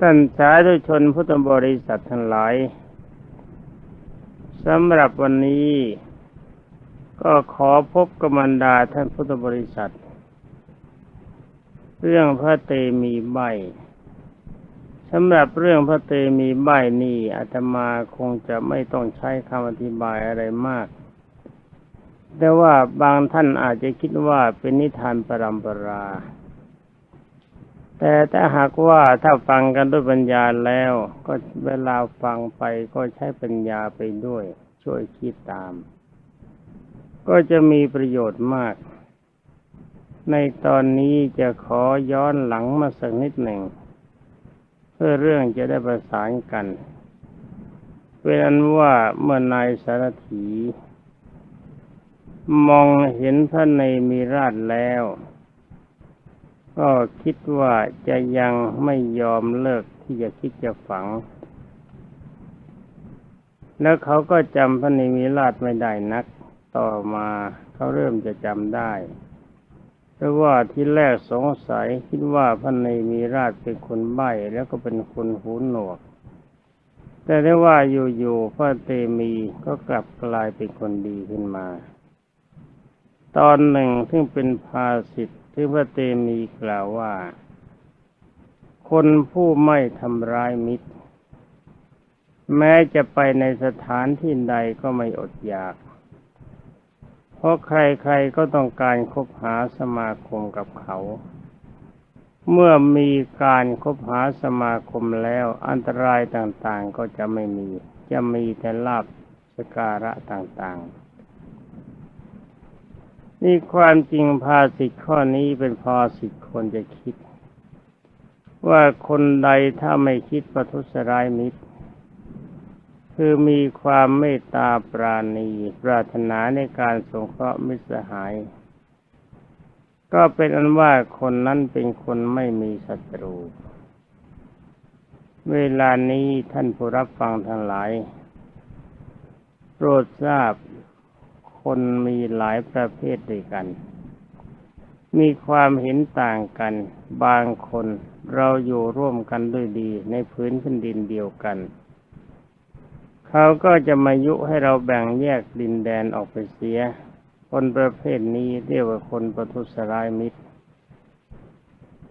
ท่านสาธุชนพุทธบริษัททั้งหลายสำหรับวันนี้ ก็ขอพบกบรรดาท่านพุทธบริษัท เรื่องพระเตมีใบสำหรับเรื่องพระเตมีใบนี่อาตมาคงจะไม่ต้องใช้คำอธิบายอะไรมาก แต่ว่าบางท่านอาจจะคิดว่าเป็นนิทานปรำปรา แต่ถ้าหากว่าถ้าฟังกันด้วยปัญญาแล้ว ก็เวลาฟังไปก็ใช้ปัญญาไปด้วย ช่วยคิดตาม ก็จะมีประโยชน์มาก ในตอนนี้จะขอย้อนหลังมาสักนิดหนึ่ง เพื่อเรื่องจะได้ประสานกันเป็นอันว่าเมื่อนายสารถี มองเห็นพระในมีราชแล้ว ก็คิดว่าจะยังไม่ยอมเลิกที่จะคิดจะฝัง แล้วเขาก็จำพระนิมิราชไม่ได้นัก ต่อมาเขาเริ่มจะจำได้ เพราะว่าที่แรกสงสัยคิดว่าพระนิมิราชเป็นคนใบ้แล้วก็เป็นคนหูหนวก แต่ได้ว่าอยู่ๆพระเตมีก็กลับกลายเป็นคนดีขึ้นมา ตอนหนึ่งซึ่งเป็นภาสิทธ ที่พระเตมีกล่าวว่า คนผู้ไม่ทำร้ายมิตร แม้จะไปในสถานที่ใดก็ไม่อดอยาก เพราะใครๆก็ต้องการคบหาสมาคมกับเขา เมื่อมีการคบหาสมาคมแล้วอันตรายต่างๆก็จะไม่มี จะมีแต่ลาบสการะต่างๆ นี่ความจริงภาสิทข้อนี้เป็นภาสิทคนจะคิด ว่าคนใดถ้าไม่คิดประทุษร้ายมิตร คือมีความเมตตาปราณีปรารถนาในการสงเคราะห์มิตรสหาย ก็เป็นอันว่าคนนั้นเป็นคนไม่มีศัตรู เวลานี้ท่านผู้รับฟังทั้งหลายโปรดทราบ คนมีหลายประเภทด้วยกัน มีความเห็นต่างกัน บางคนเราอยู่ร่วมกันด้วยดีในพื้นแผ่นดินเดียวกัน เขาก็จะมายุให้เราแบ่งแยกดินแดนออกไปเสีย คนประเภทนี้เรียกว่าคนประทุษร้ายมิตร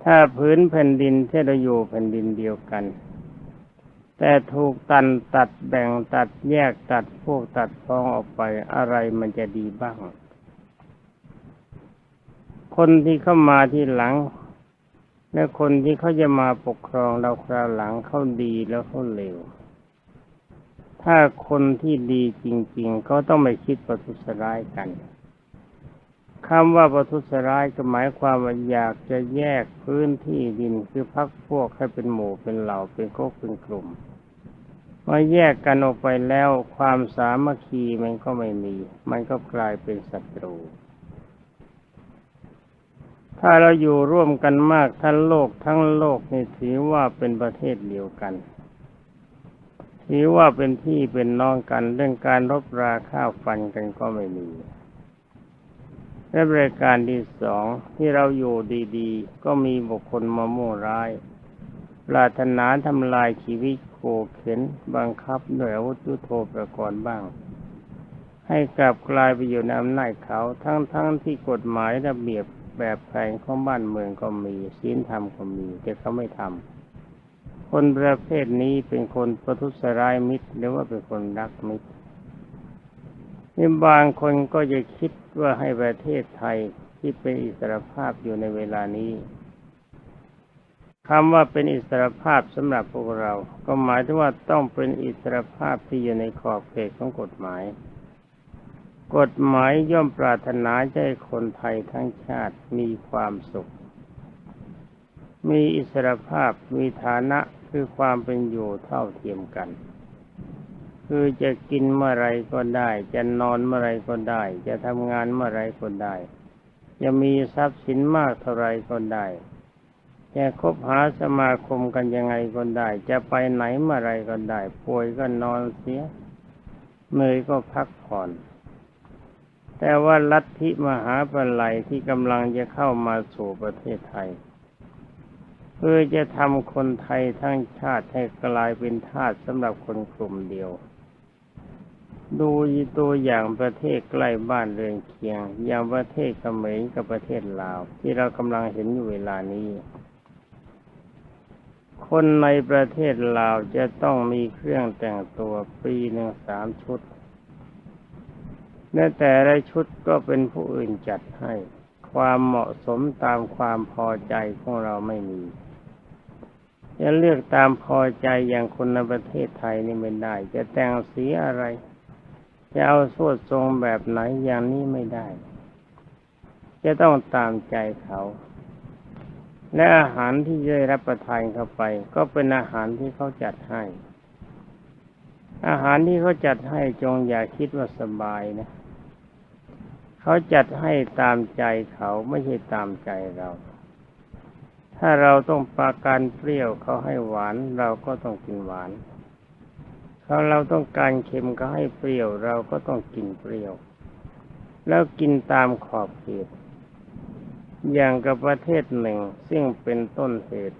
ถ้าพื้นแผ่นดินที่เราอยู่แผ่นดินเดียวกัน แต่ถูกตันตัดแบ่งตัดแยกตัดพวกตัดพ้องออกไปอะไรมันจะดีบ้าง คนที่เข้ามาที่หลัง และคนที่เขาจะมาปกครองเราคราวหลังเขาดีแล้วเขาเลวถ้าคนที่ดีจริงๆเขาต้องไม่คิดประทุษร้ายกัน คำว่าประทุษร้ายก็หมายความว่าอยากจะแยกพื้นที่ดินคือพักพวกให้เป็นหมู่เป็นเหล่าเป็นโคกเป็นกลุ่มเมื่อแยกกันออกไปแล้วความสามัคคีมันก็ไม่มี มันก็กลายเป็นศัตรู ถ้าเราอยู่ร่วมกันมากทั้งโลกทั้งโลกนี่ถือว่าเป็นประเทศเดียวกันถือว่าเป็นพี่เป็นน้องกันเรื่องการรบราข้าวฟันกันก็ไม่มี และบริการที่สองที่เราอยู่ดีๆ ก็มีบุคคลมาโม่ร้าย ปรารถนาทำลายชีวิตโคเข็นบังคับด้วยอาวุธยุโทโธประกอบบ้าง ให้กลับกลายไปอยู่ในอำนาจเขาทั้งๆทที่กฎหมายระเบียบแบบแผงของบ้านเมืองก็มีศีลธรรมก็มี แต่เขาไม่ทำคนประเภทนี้เป็นคนประทุษร้ายมิตรหรือว่าเป็นคนรักมิตร นี่บางคนก็จะคิดว่าให้ประเทศไทยที่เป็นอิสรภาพอยู่ในเวลานี้คำว่าเป็นอิสรภาพสำหรับพวกเรา ก็หมายถึงว่าต้องเป็นอิสรภาพที่อยู่ในขอบเขตของกฎหมาย กฎหมายย่อมปรารถนาให้คนไทยทั้งชาติมีความสุข มีอิสรภาพมีฐานะคือความเป็นอยู่เท่าเทียมกัน คือจะกินเมื่อไรก็ได้ จะนอนเมื่อไรก็ได้ จะทำงานเมื่อไรก็ได้ จะมีทรัพย์สินมากเท่าไรก็ได้จะคบหาสมาคมกันยังไงก็ได้ จะไปไหนเมื่อไรก็ได้ ป่วยก็นอนเสียเมื่อยก็พักผ่อน แต่ว่าลัทธิมหาปลัยที่กำลังจะเข้ามาสู่ประเทศไทย เพื่อจะทำคนไทยทั้งชาติให้กลายเป็นทาสสำหรับคนกลุ่มเดียว ดูตัวอย่างประเทศใกล้บ้านเรือนเคียง อย่างประเทศเขมรกับประเทศลาว ที่เรากำลังเห็นอยู่เวลานี้ คนในประเทศลาวจะต้องมีเครื่องแต่งตัวปีหนึ่งสามชุดและแต่ละชุดก็เป็นผู้อื่นจัดให้ ความเหมาะสมตามความพอใจของเราไม่มีจะเลือกตามพอใจอย่างคนในประเทศไทยนี่ไม่ได้ จะแต่งสีอะไร จะเอาสวดทรงแบบไหนอย่างนี้ไม่ได้ จะต้องตามใจเขา และอาหารที่ได้รับประทานเข้าไป ก็เป็นอาหารที่เขาจัดให้ อาหารที่เขาจัดให้จงอย่าคิดว่าสบายนะเขาจัดให้ตามใจเขาไม่ใช่ตามใจเราถ้าเราต้องปาการเปรี้ยวเขาให้หวานเราก็ต้องกินหวาน ถ้าเราต้องการเค็มก็ให้เปรี้ยวเราก็ต้องกินเปรี้ยว แล้วกินตามขอบเขตอย่างกับประเทศหนึ่งซึ่งเป็นต้นเหตุ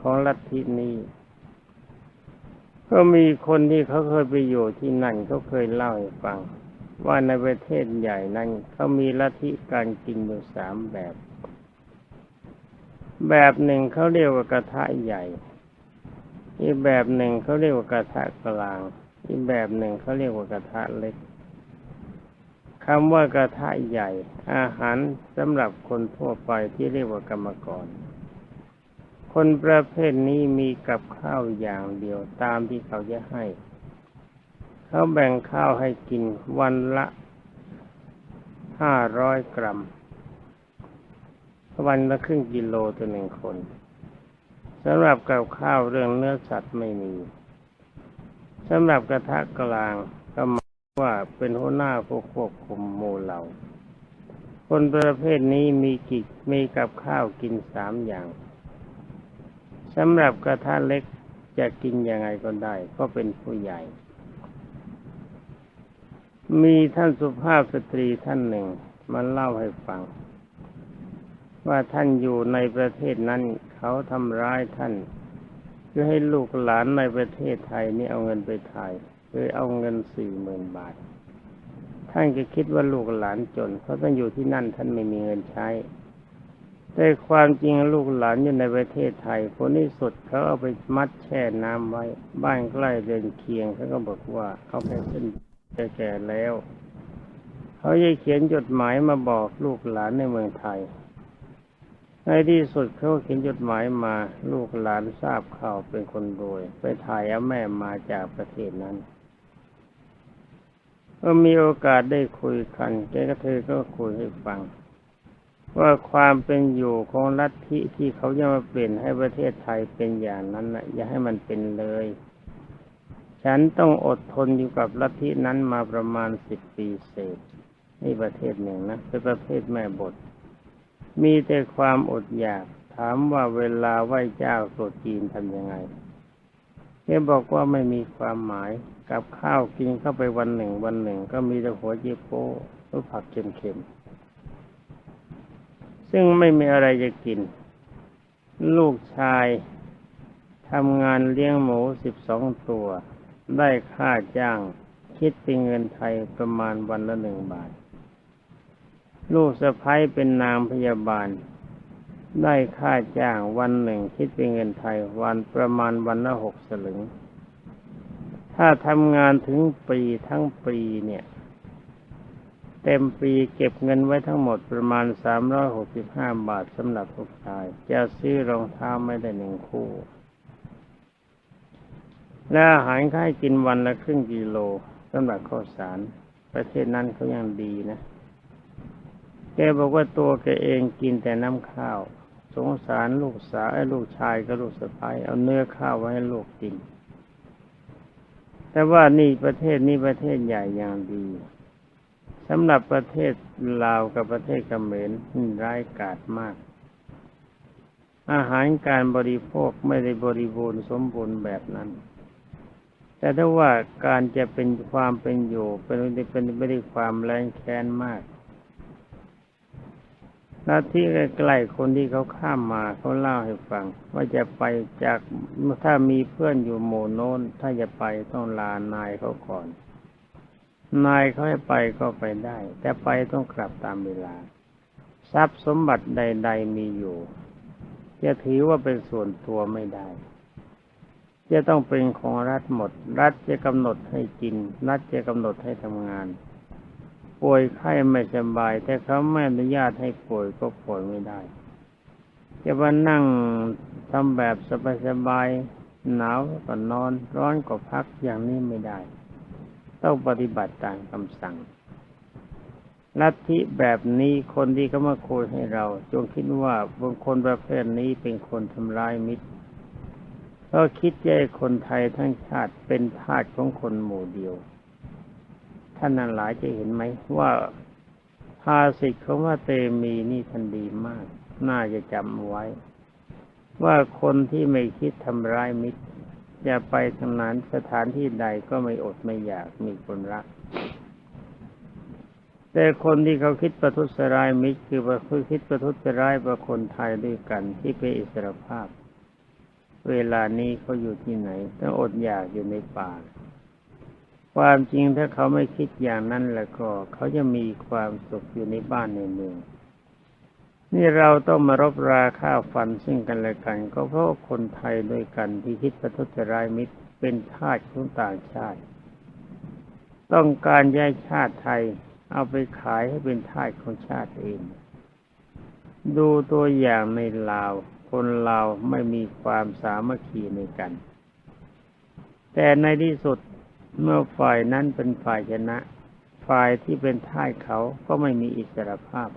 ของลัทธินี้ก็มีคนที่เขาเคยไปอยู่ที่นั่นเขาเคยเล่าให้ฟัง ว่าในประเทศใหญ่นั้นเขามีลัทธิการกินอยู่สามแบบ แบบหนึ่งเขาเรียกว่ากระทะใหญ่ อีกแบบหนึ่งเขาเรียกว่ากระทะกลาง อีกแบบหนึ่งเขาเรียกว่ากระทะเล็กคำว่ากระทะใหญ่ อาหารสำหรับคนทั่วไปที่เรียกว่ากรรมกร คนประเภทนี้มีกับข้าวอย่างเดียวตามที่เขาจะให้ เขาแบ่งข้าวให้กินวันละห้าร้อยกรัม วันละครึ่งกิโลต่อหนึ่งคน สำหรับกับข้าวเรื่องเนื้อสัตว์ไม่มีสำหรับกระทะกลางก็หมายว่าเป็นหัวหน้าผู้ควบคุมหมู่เหล่าคนประเภทนี้มีกิจมีกับข้าวกินสามอย่างสำหรับกระทะเล็กจะกินยังไงก็ได้ ก็เป็นผู้ใหญ่ มีท่านสุภาพสตรีท่านหนึ่งมาเล่าให้ฟัง ว่าท่านอยู่ในประเทศนั้น เขาทำร้ายท่านคือให้ลูกหลานในประเทศไทยนี่เอาเงินไปถ่ายคือเอาเงินสี่หมื่นบาท ท่านก็คิดว่าลูกหลานจน เพราะท่านอยู่ที่นั่นท่านไม่มีเงินใช้ แต่ความจริงลูกหลานอยู่ในประเทศไทยผลที่สุดเขาเอาไปมัดแช่น้ำไว้ บ้านใกล้เดินเคียงเขาก็บอกว่าเขาไปขึ้นแก่แล้ว เขาจะเขียนจดหมายมาบอกลูกหลานในเมืองไทย ในที่สุดเขาเขียนจดหมายมาลูกหลานทราบข่าวเป็นคนรวย ไปถ่ายเอาแม่มาจากประเทศนั้นก็มีโอกาสได้คุยกันแกก็เธอก็คุยให้ฟัง ว่าความเป็นอยู่ของลัทธิที่เขาจะมาเปลี่ยนให้ประเทศไทยเป็นอย่างนั้นนะอย่าให้มันเป็นเลย ฉันต้องอดทนอยู่กับลัทธินั้นมาประมาณสิบปีเศษนี่ประเทศหนึ่งนะเป็นประเภทแม่บท มีแต่ความอดอยาก ถามว่าเวลาไหว้เจ้าโปรดจีนทำยังไงแกบอกว่าไม่มีความหมาย กับข้าวกินเข้าไปวันหนึ่งวันหนึ่ง ก็มีแต่หัวเจี๊ยโป้หรือผักเค็มๆ ซึ่งไม่มีอะไรจะกิน ลูกชายทำงานเลี้ยงหมูสิบสองตัว ได้ค่าจ้าง คิดเป็นเงินไทยประมาณวันละหนึ่งบาท ลูกสะพ้ายเป็นนางพยาบาล ได้ค่าจ้างวันหนึ่งคิดเป็นเงินไทยวันประมาณวันละหกสลึง ถ้าทำงานถึงปีทั้งปีเนี่ย เต็มปีเก็บเงินไว้ทั้งหมดประมาณสามร้อยหกสิบห้าบาทสำหรับลูกชาย จะซื้อรองเท้าไม่ได้หนึ่งคู่ และอาหารค่ายกินวันละครึ่งกิโลสำหรับข้าวสาร ประเทศนั้นเขายังดีนะ แกบอกว่าตัวแกเองกินแต่น้ำข้าว สงสารลูกสาวไอ้ลูกชายกับลูกสะใภ้เอาเนื้อข้าวไว้ให้ลูกกิน แต่ว่านี่ประเทศนี้ประเทศใหญ่อย่างดีสำหรับประเทศลาวกับประเทศเขมรร้ายกาจมาก อาหารการบริโภคไม่ได้บริบูรณ์สมบูรณ์แบบนั้น แต่ถ้าว่าการจะเป็นความเป็นอยู่เป็นเป็นไม่ได้ความแรงแค้นมาก ล้วที่ใกล้ๆคนที่เขาข้ามมาเขาเล่าให้ฟัง ว่าจะไปจากถ้ามีเพื่อนอยู่หมู่โน้น ถ้าจะไปต้องลานายเขาก่อน นายเขาให้ไปก็ไปได้ แต่ไปต้องกลับตามเวลา ทรัพย์สมบัติใด ๆ มีอยู่ จะถือว่าเป็นส่วนตัวไม่ได้ จะต้องเป็นของรัฐหมด รัฐจะกำหนดให้กิน รัฐจะกำหนดให้ทำงาน ป่วยไข้ไม่สบาย แต่เขาไม่อนุญาตให้ป่วยก็ป่วยไม่ได้จะมานั่งทำแบบสบายๆหนาวก็นอน ร้อนก็พักอย่างนี้ไม่ได้ ต้องปฏิบัติตามคำสั่งลัทธิแบบนี้คนที่เขามาคุยให้เรา จงคิดว่าบุคคลประเภทนี้เป็นคนทำร้ายมิตรเพราะคิดแย่คนไทยทั้งชาติเป็นทาสของคนหมู่เดียว ท่านนั้นหลายจะเห็นไหมว่าภาษิตของว่าเตมีนี่ท่านดีมาก น่าจะจำไว้ ว่าคนที่ไม่คิดทำร้ายมิตรจะไปทำนั้นสถานที่ใดก็ไม่อดไม่อยากมีคนรัก แต่คนที่เขาคิดประทุษร้ายมิตรคือประพฤติคิดประทุษร้ายประคนไทยด้วยกันที่เป็นอิสรภาพ เวลานี้เขาอยู่ที่ไหนต้องอดอยากอยู่ในป่า ความจริงถ้าเขาไม่คิดอย่างนั้นแล้วก็ เขาจะมีความสุขอยู่ในบ้านในเมือง นี่เราต้องมารบราค่าฟันซึ่งกันและกัน ก็เพราะคนไทยด้วยกันที่คิดประทุษร้ายมิตรเป็นทาสของต่างชาติ ต้องการย้ายชาติไทยเอาไปขายให้เป็นทาสของชาติเอง ดูตัวอย่างในลาว คนลาวไม่มีความสามัคคีในกัน แต่ในที่สุด เมื่อฝ่ายนั้นเป็นฝ่ายชนะ ฝ่ายที่เป็นท่ายเขาก็ไม่มีอิสรภาพ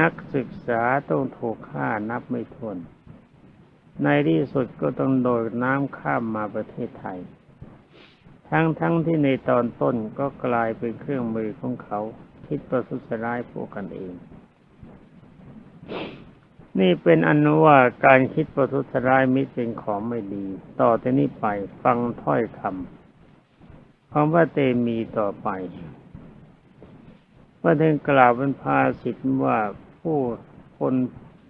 นักศึกษาต้องถูกฆ่านับไม่ถ้วน ในที่สุดก็ต้องโดดน้ำข้ามมาประเทศไทย ทั้งทั้งที่ในตอนต้นก็กลายเป็นเครื่องมือของเขา คิดประทุษร้ายพวกกันเอง นี่เป็นอนุว่าการคิดประทุษร้ายมิตรเป็นของไม่ดี ต่อจากนี้ไปฟังถ้อยคำของพระเตมีต่อไปพระเทงกล่าวเป็นภาสิทธว่าผู้คน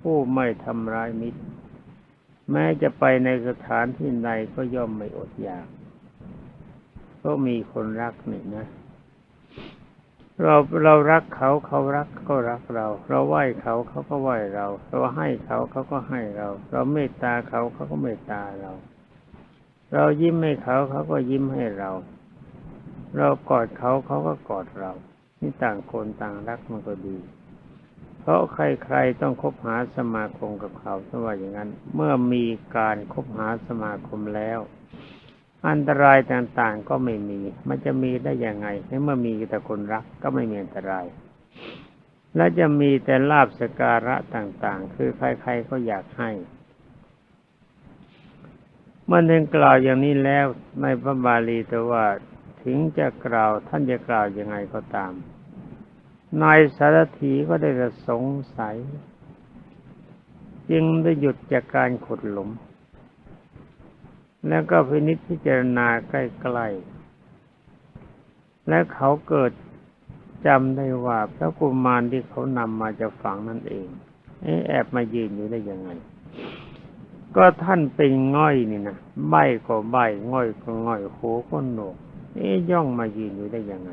ผู้ไม่ทำร้ายมิตร แม้จะไปในสถานที่ใดก็ย่อมไม่อดอยาก ก็มีคนรักหนี่นะ เราเรารักเขาเขารักก็รักเรา เราไหว้เขาเขาก็ไหว้เรา เราให้เขาเขาก็ให้เรา เราเมตตาเขาเขาก็เมตตาเรา เรายิ้มให้เขาเขาก็ยิ้มให้เรา เรากอดเขาเขาก็กอดเรา นี่ต่างคนต่างรักมันก็ดี เพราะใครๆต้องคบหาสมาคมกับเขาถ้าว่าอย่างนั้น เมื่อมีการคบหาสมาคมแล้ว อันตรายต่างๆก็ไม่มี มันจะมีได้ยังไงในเมื่อมีแต่คนรักก็ไม่มีอันตราย และจะมีแต่ลาบสการะต่างๆ คือใครๆก็อยากให้เมื่อถึงกล่าวอย่างนี้แล้วในพระบาลีแต่ว่าถึงจะกล่าวท่านจะกล่าวยังไงก็ตาม นายสารถีก็ได้สงสัย จึงได้หยุดจากการขุดหลุม แล้วก็พินิจพิจารณาใกล้ๆ และเขาเกิดจำได้ว่าพระกุมารที่เขานำมาจากฝั่งนั่นเองเอ๊ะแอบมายืนอยู่ได้ยังไง ก็ท่านเป็นง่อยนี่นะใบก็ใบง่อยก็ง่อยโหก็โหนกเอ๊ะย่องมายืนอยู่ได้ยังไง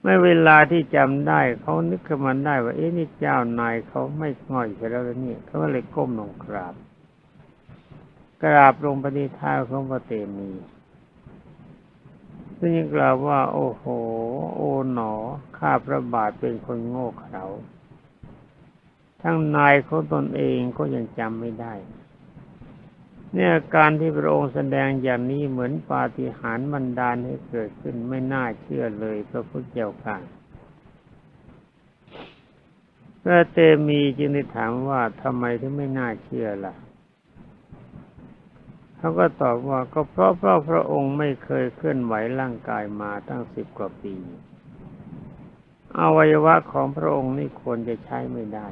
เมื่อเวลาที่จำได้เขานึกขึ้นมาได้ว่าเอ๊ะนี่เจ้านายเขาไม่ง่อยใช่แล้วนี่เขาก็เลยก้มลงกราบ กราบลงปฏิท่าของพระเตมีซึ่งกล่าวว่า โอ้โห โอ๋หนอ ข้าพระบาทเป็นคนโง่เขลาทั้งนายเขาตนเองก็ยังจำไม่ได้ เนี่ยการที่พระองค์แสดงอย่างนี้เหมือนปาฏิหาริย์บันดาลให้เกิดขึ้นไม่น่าเชื่อเลยพระพุทธเจ้าค่ะพระเตมีจึงได้ถามว่าทำไมถึงไม่น่าเชื่อล่ะ เขาก็ตอบว่าก็เพราะเพราะพระองค์ไม่เคยเคลื่อนไหวร่างกายมาตั้งสิบกว่าปี อวัยวะของพระองค์นี่ควรจะใช้ไม่ได้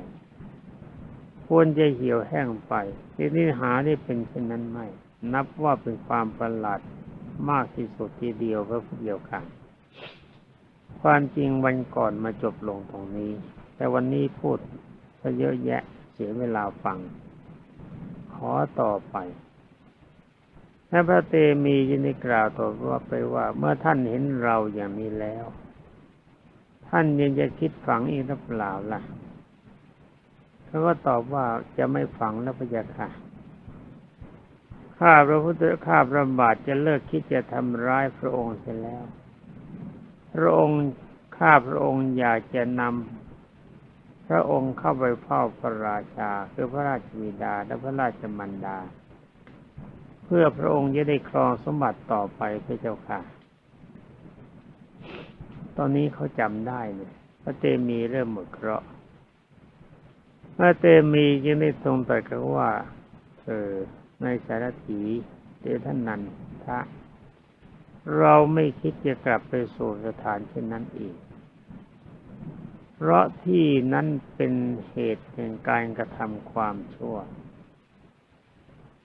ควรจะเหี่ยวแห้งไปที่นี่หาได้เป็นเช่นนั้นไม่ นับว่าเป็นความประหลาดมากที่สุดทีเดียวพระพุทธเจ้าค่ะความจริงวันก่อนมาจบลงตรงนี้ แต่วันนี้พูดซะเยอะแยะเสียเวลาฟัง ขอต่อไป และพระเตมียินได้กล่าวต่อว่าไปว่าเมื่อท่านเห็นเราอย่างนี้แล้ว ท่านยังจะคิดฝังอีกหรือเปล่าล่ะเขาก็ตอบว่าจะไม่ฝังแล้วพระยาค่ะข้าพระพุทธข้าพระบาทจะเลิกคิดจะทำร้ายพระองค์เสียแล้ว พระองค์ข้าพระองค์อยากจะนำพระองค์เข้าไปเฝ้าพระราชา คือพระราชบิดาและพระราชมันดา พื่อพระองค์จะได้ครองสมบัติต่อไปพระเจ้าค่ะ ตอนนี้เขาจำได้เนี่ยพระเตมีเริ่มหมดเคราะห์พระเตมีจึงได้ทรงตรัสกับว่า เออในสารถีเดท่านนันทะเราไม่คิดจะกลับไปสู่สถานเช่นนั้นอีก เพราะที่นั้นเป็นเหตุแห่งการกระทำความชั่ว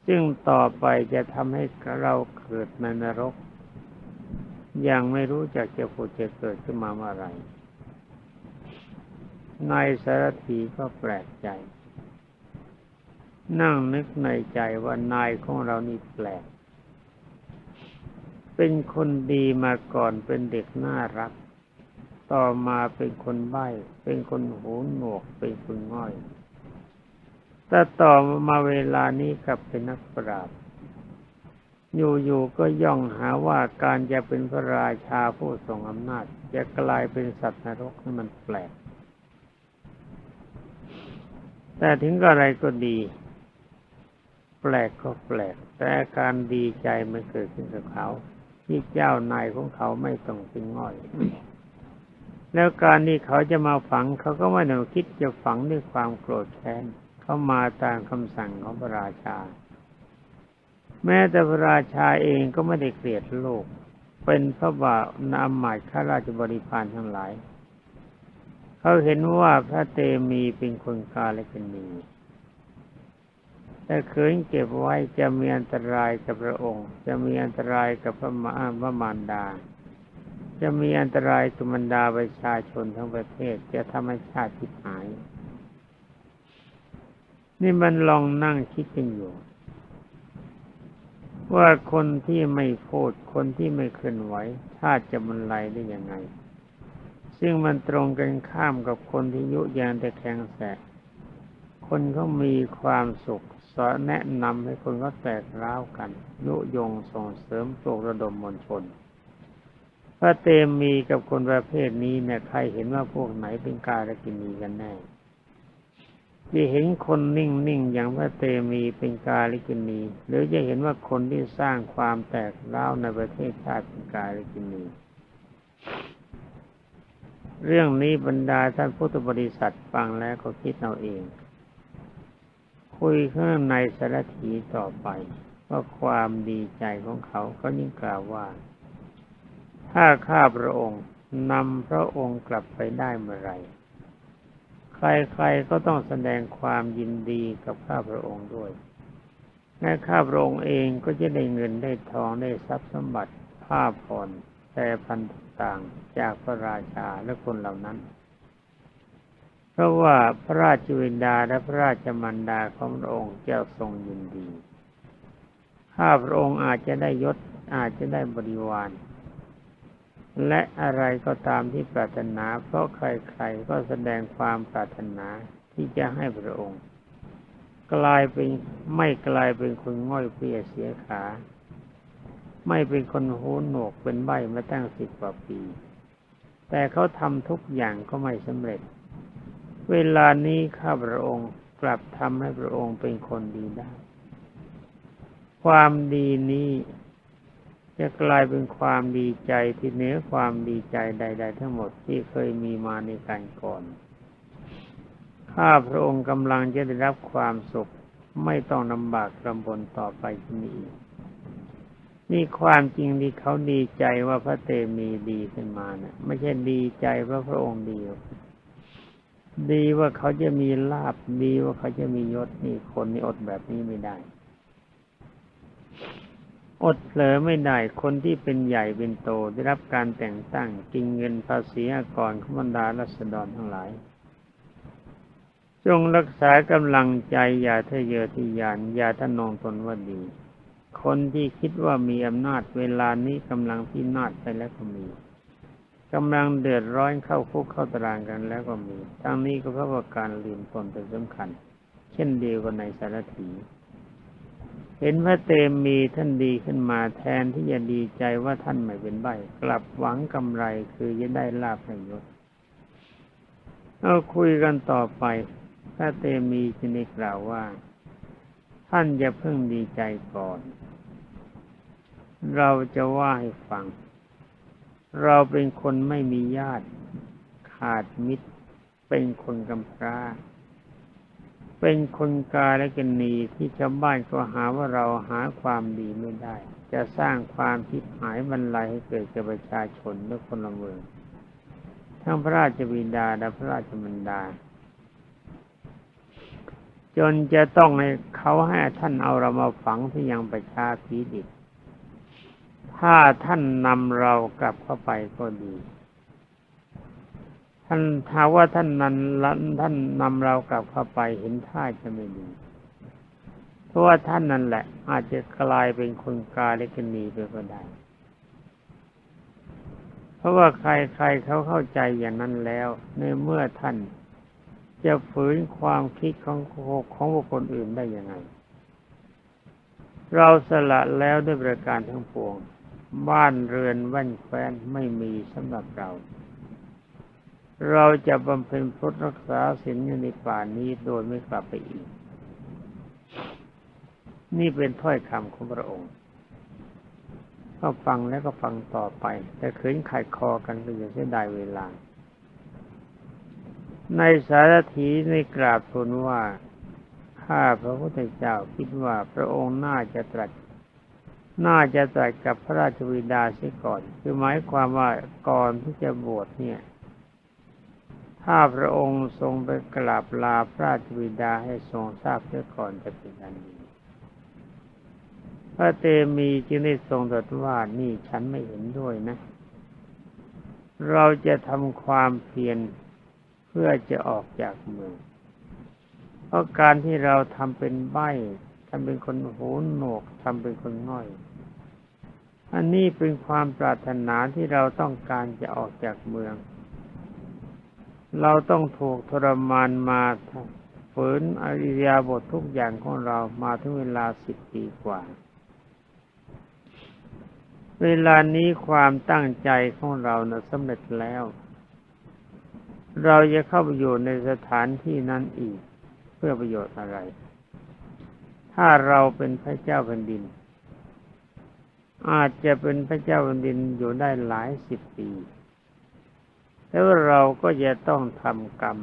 ซึ่งต่อไปจะทำให้เราเกิดในนรก ยังไม่รู้จักจะผุดจะเกิดขึ้นมาเมื่อไรนายสารถีก็แปลกใจ นั่งนึกในใจว่านายของเรานี่แปลก เป็นคนดีมาก่อนเป็นเด็กน่ารัก ต่อมาเป็นคนใบ้ เป็นคนหูหนวก เป็นคนง่อย แต่ต่อมาเวลานี้กลับเป็นนักปราชญ์อยู่ๆก็ย่องหาว่าการจะเป็นพระราชาผู้ทรงอำนาจ จะกลายเป็นสัตว์นรกนี่มันแปลก แต่ถึงอะไรก็ดี แปลกก็แปลก แต่การดีใจมันเกิดขึ้นกับเขาที่เจ้านายของเขาไม่ต้องเป็นง่อย แล้วการที่เขาจะมาฝังเขาก็ไม่ได้คิดจะฝังด้วยความโกรธแค้น เขามาตามคำสั่งของพระราชา แม้แต่พระราชาเองก็ไม่ได้เกลียดโลก เป็นพระบาทนามหมายข้าราชบริพารทั้งหลาย เขาเห็นว่าพระเตมีเป็นคนกาและเป็นนีแต่ขืนเก็บไว้จะมีอันตรายกับพระองค์ จะมีอันตรายกับพระมารพระมารดา จะมีอันตรายกับบรรดาประชาชนทั้งประเทศจะทำให้ชาติทิพหาย นี่มันลองนั่งคิดกันอยู่ ว่าคนที่ไม่พูดคนที่ไม่เคลื่อนไหวชาติจะบรรลัยได้ยังไง ซึ่งมันตรงกันข้ามกับคนที่ยุยงแต่แข็งแสคนเขามีความสุขสอนแนะนำให้คนก็แตกร้าวกัน ยุยงส่งเสริมปลุกระดมมวลชนพระเตมีกับคนประเภทนี้เนี่ยใครเห็นว่าพวกไหนเป็นกาลกินีกันแน่ ที่เห็นคนนิ่งๆอย่างพระเตมีเป็นกาลิกินี หรือจะเห็นว่าคนที่สร้างความแตกร้าในประเทศชาติเป็นกาลิกินี เรื่องนี้บรรดาท่านพุทธบริษัทฟังแล้วก็คิดเอาเอง คุยข้างในสารถีต่อไปว่าความดีใจของเขาเขายิ่งกล่าวว่า ถ้าข้าพระองค์นำพระองค์กลับไปได้เมื่อไหร ใครๆก็ต้องแสดงความยินดีกับข้าพระองค์ด้วยและข้าพระองค์เองก็จะได้เงินได้ทองได้ทรัพย์สมบัติผ้าผ่อนแต่พันต่างจากพระราชาและคนเหล่านั้น เพราะว่าพระราชวินดาและพระราชมันดาของพระองค์เจ้าทรงยินดี ข้าพระองค์อาจจะได้ยศอาจจะได้บริวาร และอะไรก็ตามที่ปรารถนา เพราะใครๆก็แสดงความปรารถนาที่จะให้พระองค์ กลายเป็นไม่กลายเป็นคนง่อยเปรียเสียขา ไม่เป็นคนหูหนวกเป็นใบมาตั้งสิบกว่าปี แต่เขาทำทุกอย่างก็ไม่สำเร็จ เวลานี้ข้าพระองค์กลับทำให้พระองค์เป็นคนดีได้ ความดีนี้ จะกลายเป็นความดีใจที่เหนือความดีใจใด ๆ ทั้งหมดที่เคยมีมาในการก่อนข้าพระองค์กำลังจะได้รับความสุขไม่ต้องลำบากลำบนต่อไปที่นี้นี่ความจริงที่เขาดีใจว่าพระเตมีดีขึ้นมานะไม่ใช่ดีใจพระพระองค์ดีดีว่าเขาจะมีลาบดีว่าเขาจะมียศนี่คนนี่อดแบบนี้ไม่ได้ อดเผลอไม่ได้คนที่เป็นใหญ่เป็นโตได้รับการแต่งตั้งกินเงินภาษีอากรขบรรดารัษฎรทั้งหลาย จงรักษากำลังใจอย่าทะเยอทะยานอย่าทะนงตนว่าดี คนที่คิดว่ามีอำนาจเวลานี้กำลังพินาศไปแล้วก็มีกำลังเดือดร้อนเข้าคุกเข้าตารางกันแล้วก็มี ทั้งนี้ก็เพราะว่าการลืมตนเป็นสำคัญ เช่นเดียวกับในสารถี เห็นพระเตมมีท่านดีขึ้นมาแทนที่จะดีใจว่าท่านไม่เป็นใบกลับหวังกำไรคือจะได้ลาภประโยชน์เอาคุยกันต่อไป พระเตมีจึงได้กล่าวว่า ท่านจะเพิ่งดีใจก่อน เราจะว่าให้ฟัง เราเป็นคนไม่มีญาติ ขาดมิตร เป็นคนกำพร้า เป็นคนกาและกันนีที่ชาวบ้านก็หาว่าเราหาความดีไม่ได้ จะสร้างความทิพหายบรรลัยให้เกิดแก่ประชาชนและคนละเมือง ทั้งพระราชบิดาและพระราชบรรดา จนจะต้องให้เขาให้ท่านเอาเรามาฝังที่ยังประชาพีดิตถ้าท่านนำเรากลับเข้าไปก็ดี ท่านถ้าว่าท่านนั้นท่านนำเรากลับเข้าไปเห็นท่าจะไม่ดีเพราะว่าท่านนั่นแหละ อาจจะกลายเป็นคนกาเล็กนีไปก็ได้ เพราะว่าใครๆเขาเข้าใจอย่างนั้นแล้ว ในเมื่อท่านจะฝืนความคิดของของบุคคลอื่นได้ยังไง เราสละแล้วด้วยประการทั้งปวง บ้านเรือนแว่นแคว้นไม่มีสำหรับเรา เราจะบำเพ็ญพุทธรักษาศีลอยู่ในป่านี้โดยไม่กลับไปอีก นี่เป็นถ้อยคำของพระองค์ ก็ฟังแล้วก็ฟังต่อไป แต่เขืนขัดคอกันก็อย่างเสียดายเวลา ในสารถีในกราบทูลว่าข้าพระพุทธเจ้าคิดว่าพระองค์น่าจะตรัส น่าจะตรัสกับพระราชวิดาเสียก่อน คือหมายความว่าก่อนที่จะบวชเนี่ย ถ้าพระองค์ทรงไปกราบลาพระราชบิดาให้ทรงทราบเสียก่อนจะเป็นอันดีพระเตมีจึงได้ทรงตรัสว่านี่ฉันไม่เห็นด้วยนะ เราจะทำความเพียรเพื่อจะออกจากเมือง เพราะการที่เราทำเป็นใบ้ทำเป็นคนหูหนวกทำเป็นคนง่อย อันนี้เป็นความปรารถนาที่เราต้องการจะออกจากเมือง เราต้องถูกทรมานมาฝืนอริยาบททุกอย่างของเรามาถึงเวลาสิบปีกว่า เวลานี้ความตั้งใจของเรานะสำเร็จแล้ว เราจะเข้าไปอยู่ในสถานที่นั้นอีก เพื่อประโยชน์อะไร ถ้าเราเป็นพระเจ้าแผ่นดิน อาจจะเป็นพระเจ้าแผ่นดินอยู่ได้หลายสิบปี แล้วเราก็จะต้องทำกรรม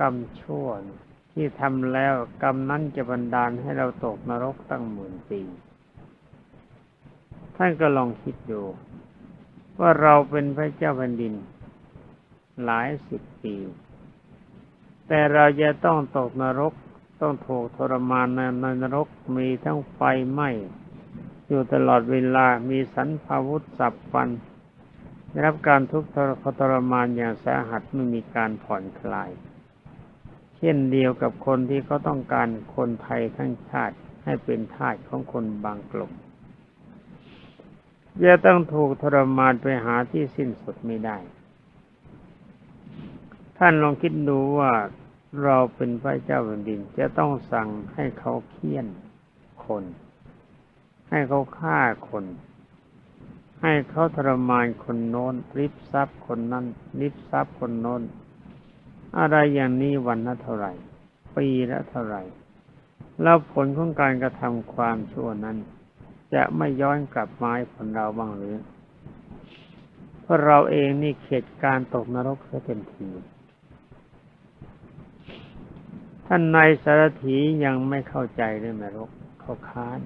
กรรมชั่วที่ทำแล้วกรรมนั้นจะบันดาลให้เราตกนรกตั้งหมื่นปีท่านก็ลองคิดดู ว่าเราเป็นพระเจ้าแผ่นดิน หลายสิบปี แต่เราจะต้องตกนรกต้องถูกทรมานในนรกมีทั้งไฟไหม้อยู่ตลอดเวลามีสันพาวุธสับฟัน ได้รับการทุกข์ทรมานอย่างสาหัสไม่มีการผ่อนคลาย เช่นเดียวกับคนที่เขาต้องการคนไทยทั้งชาติให้เป็นทาสของคนบางกลุ่มจะต้องถูกทรมานไปหาที่สิ้นสุดไม่ได้ ท่านลองคิดดูว่าเราเป็นพระเจ้าแผ่นดินจะต้องสั่งให้เขาเคี่ยนคน ให้เขาฆ่าคน ให้เขาทรมานคนโน้นริบทรัพย์คนนั้นริบทรัพย์คนโน้น อะไรอย่างนี้วันละเท่าไหร่ ปีละเท่าไหร่ แล้วผลของการกระทำความชั่วนั้น จะไม่ย้อนกลับมาให้ผลเราบ้างหรือเพราะเราเองนี่เข็ดการตกนรกเสียเต็มทีท่านนายสารถียังไม่เข้าใจเรื่องนรกเขาค้าน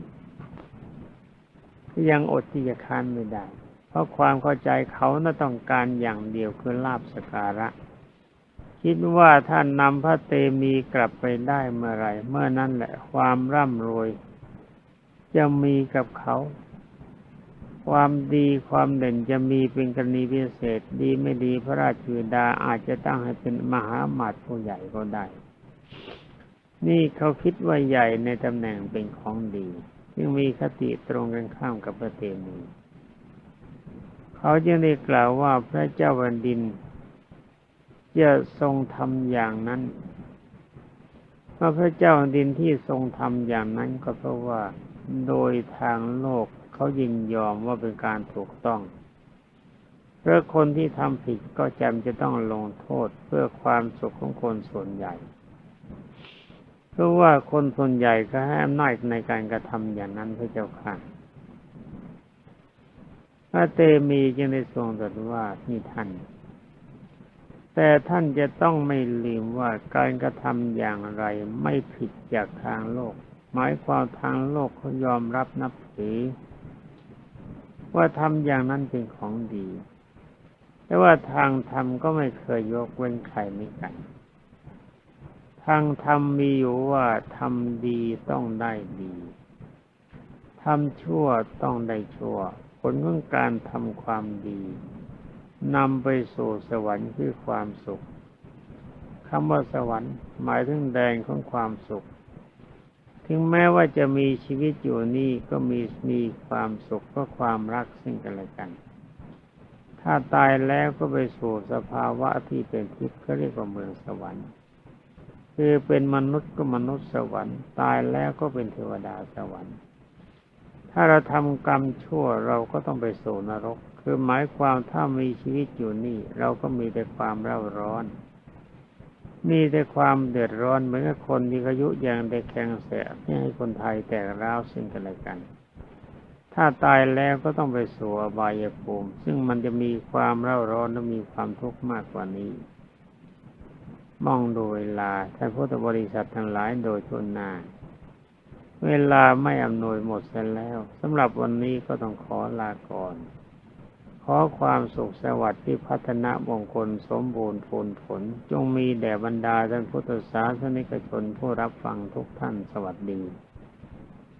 ยังอดที่จะค้านไม่ได้ เพราะความเข้าใจเขาน่าต้องการอย่างเดียวคือลาบสการะ คิดว่าท่านนำพระเตมีกลับไปได้เมื่อไรเมื่อนั้นแหละความร่ำรวย จะมีกับเขา ความดีความเด่นจะมีเป็นกรณีพิเศษ ดีไม่ดีพระราชบิดาอาจจะตั้งให้เป็นมหาอมาตย์ผู้ใหญ่ก็ได้ นี่เขาคิดว่าใหญ่ในตำแหน่งเป็นของดี จึงมีคติตรงกันข้ามกับพระเตมีเขาจึงได้กล่าวว่าพระเจ้าแผ่นดินจะทรงทำอย่างนั้นว่าพระเจ้าแผ่นดินที่ทรงทำอย่างนั้นก็เพราะว่าโดยทางโลกเขายินยอมว่าเป็นการถูกต้องเพราะคนที่ทำผิดก็จำจะต้องลงโทษเพื่อความสุขของคนส่วนใหญ่ เพราะว่าคนส่วนใหญ่ก็ให้อำนาจในการกระทำอย่างนั้นพระเจ้าค่ะพระเตมีจึงได้ทรงตรัสว่านี่ท่าน แต่ท่านจะต้องไม่ลืมว่าการกระทำอย่างไรไม่ผิดจากทางโลก หมายความทางโลกเขายอมรับนับถือว่าทำอย่างนั้นเป็นของดี แต่ว่าทางธรรมก็ไม่เคยยกเว้นใครไม่กัน ทางธรรมมีอยู่ว่าทำดีต้องได้ดีทำชั่วต้องได้ชั่ว ผลของการทำความดีนำไปสู่สวรรค์คือความสุขคำว่าสวรรค์หมายถึงแดนของความสุข ถึงแม้ว่าจะมีชีวิตอยู่นี่ก็มีมีความสุขเพราะความรักซึ่งกันและกัน ถ้าตายแล้วก็ไปสู่สภาวะที่เป็นทิพย์เขาเรียกว่าเมืองสวรรค์ คือเป็นมนุษย์ก็มนุษย์สวรรค์ ตายแล้วก็เป็นเทวดาสวรรค์ ถ้าเราทำกรรมชั่วเราก็ต้องไปสู่นรก คือหมายความถ้ามีชีวิตอยู่นี่ เราก็มีแต่ความเร่าร้อน มีแต่ความเดือดร้อนเหมือนกับคนที่อายุยังได้แข็งแสบที่ให้คนไทยแตกร้าวซึ่งกันและกัน ถ้าตายแล้วก็ต้องไปสู่อบายภูมิ ซึ่งมันจะมีความเร่าร้อนและมีความทุกข์มากกว่านี้ มองดูเวลาท่านพุทธบริษัททั้งหลายโดยทุนนา เวลาไม่อำนวยหมดเสร็จแล้วสำหรับวันนี้ก็ต้องขอลาก่อน ขอความสุขสวัสดิ์ที่พัฒนามงคลสมบูรณ์ผลผล จงมีแด่บรรดาท่านพุทธศาสนิกชนผู้รับฟังทุกท่านสวัสดี